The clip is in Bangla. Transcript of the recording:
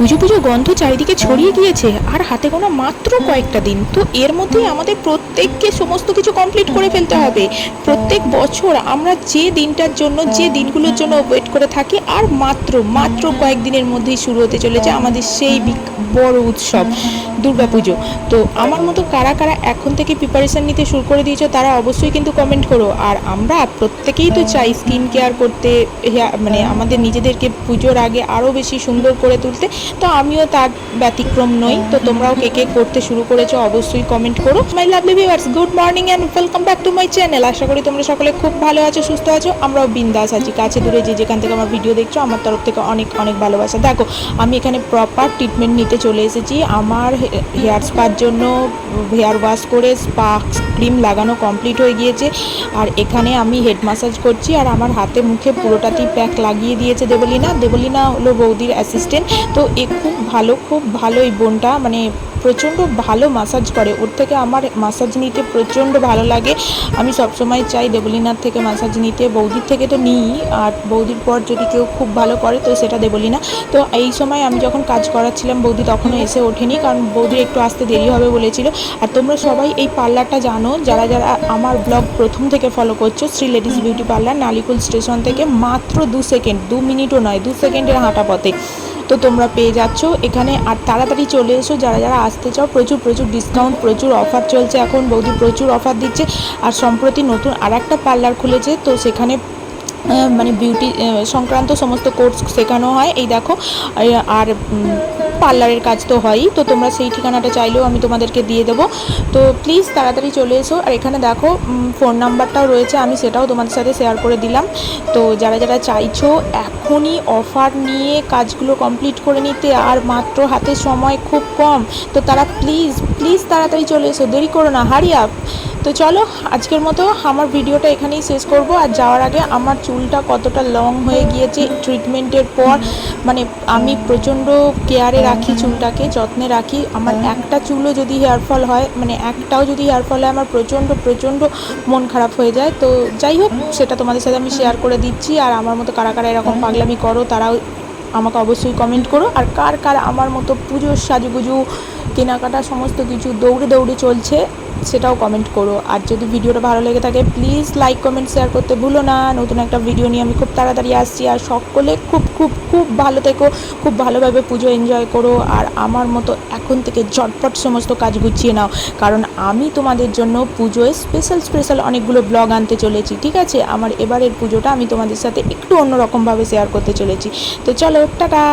পুজো পুজো গন্ধ চারিদিকে ছড়িয়ে গিয়েছে, আর হাতে গোনা মাত্র কয়েকটা দিন। তো এর মধ্যেই আমাদের প্রত্যেককে সমস্ত কিছু কমপ্লিট করে ফেলতে হবে। প্রত্যেক বছর আমরা যে দিনটার জন্য, যে দিনগুলোর জন্য ওয়েট করে থাকি, আর মাত্র মাত্র কয়েকদিনের মধ্যেই শুরু হতে চলেছে আমাদের সেই বড় উৎসব দুর্গাপুজো তো আমার মতো কারা কারা এখন থেকে প্রিপারেশন নিতে শুরু করে দিয়েছ, তারা অবশ্যই কিন্তু কমেন্ট করো। আর আমরা প্রত্যেকেই তো চাই স্কিন কেয়ার করতে মানে আমাদের নিজেদেরকে পুজোর আগে আরও বেশি সুন্দর করে তুলতে। তো আমিও তার ব্যতিক্রম নই। তো তোমরাও কে কে করতে শুরু করেছ অবশ্যই কমেন্ট করো। My lovely viewers good morning and welcome back to my channel আশা করি তোমরা সকলে খুব ভালো আছো, সুস্থ আছো। আমরাও বিন্দাস আছি, কাছে দূরে যে যেখান থেকে আমার ভিডিও দেখছ, আমার তরফ থেকে অনেক অনেক ভালোবাসা। দেখো, আমি এখানে প্রপার ট্রিটমেন্ট নিতে চলে এসেছি। আমার হেয়ার স্পার জন্য হেয়ার ওয়াশ করে স্পা ক্রিম লাগানো কমপ্লিট হয়ে গিয়েছে। আর এখানে আমি হেড মাসাজ করছি আর আমার হাতে মুখে পুরোটাতেই প্যাক লাগিয়ে দিয়েছে দেবলিনা। দেবলিনা হলো বৌদির অ্যাসিস্ট্যান্ট তো এ খুব ভালো খুব ভালো এই বোনটা মানে প্রচণ্ড ভালো মাসাজ করে। ওর থেকে আমার মাসাজ নিতে প্রচণ্ড ভালো লাগে। আমি সবসময় চাই দেবলিনার থেকে মাসাজ নিতে। বৌদির থেকে তো নিই, আর বৌদির পর যদি কেউ খুব ভালো করে, তো সেটা দেবলিনা। তো এই সময় আমি যখন কাজ করাচ্ছিলাম, বৌদি তখনও এসে ওঠেনি, কারণ বৌদির একটু আসতে দেরি হবে বলেছিল। আর তোমরা সবাই এই পার্লারটা জানো, যারা যারা আমার ব্লগ প্রথম থেকে ফলো করছ, Shri ladies beauty parlour, Nalikul station থেকে মাত্র দু সেকেন্ড, দু মিনিটও নয়, দু সেকেন্ডের হাঁটা পথে। তো তোমরা পেয়ে যাচ্ছ। এখানে আর তাড়াতাড়ি চলে এসো। যারা যারা আসতে চাও, প্রচুর প্রচুর ডিসকাউন্ট প্রচুর অফার চলছে। এখন বৌদি প্রচুর অফার দিচ্ছে। আর সম্প্রতি নতুন আর একটা পার্লার খুলেছে। তো সেখানে মানে বিউটি সংক্রান্ত সমস্ত কোর্স শেখানো হয়। এই দেখো, আর- পার্লারের কাজ তো হয়ই, তো তোমরা সেই ঠিকানাটা চাইলেও আমি তোমাদেরকে দিয়ে দেবো। তো প্লিজ তাড়াতাড়ি চলে এসো। আর এখানে দেখো ফোন নাম্বারটাও রয়েছে, আমি সেটাও তোমাদের সাথে শেয়ার করে দিলাম। তো যারা যারা চাইছো, এখনই অফার নিয়ে কাজগুলো কমপ্লিট করে নিতে, আর মাত্র হাতে সময় খুব কম। তো তারা প্লিজ প্লিজ তাড়াতাড়ি চলে এসো, দেরি করো না হারি আপ তো চলো আজকের মতো আমার ভিডিওটা এখানেই শেষ করব। আর যাওয়ার আগে আমার চুলটা কতটা লং হয়ে গিয়েছে ট্রিটমেন্টের পর মানে আমি প্রচণ্ড কেয়ারে রাখি চুলটাকে যত্নে রাখি। আমার একটা চুলও যদি হেয়ার ফল হয় মানে একটাও যদি হেয়ার ফল হয় আমার প্রচণ্ড প্রচণ্ড মন খারাপ হয়ে যায়। তো যাই হোক সেটা তোমাদের সাথে আমি শেয়ার করে দিচ্ছি। আর আমার মতো কারা কারা এরকম পাগলামি করো তারাও আমাকে অবশ্যই কমেন্ট করো। আর কার কার আমার মতো পুজোর সাজুগুজু কেনাকাটা সমস্ত কিছু দৌড়ে দৌড়ে চলছে, সেটাও কমেন্ট করো। আর যদি ভিডিওটা ভালো লেগে থাকে প্লিজ লাইক কমেন্ট শেয়ার করতে ভুলো না। নতুন একটা ভিডিও নিয়ে আমি খুব তাড়াতাড়ি আসছি। আর সকলে খুব খুব খুব ভালো থেকো, খুব ভালোভাবে পুজো এনজয় করো। আর আমার মতো এখন থেকে ঝটপট সমস্ত কাজ গুছিয়ে নাও। কারণ আমি তোমাদের জন্য পুজোয় স্পেশাল স্পেশাল অনেকগুলো ব্লগ আনতে চলেছি, ঠিক আছে? আমার এবারের পুজোটা আমি তোমাদের সাথে একটু অন্যরকমভাবে শেয়ার করতে চলেছি। তো চলো, টাটা!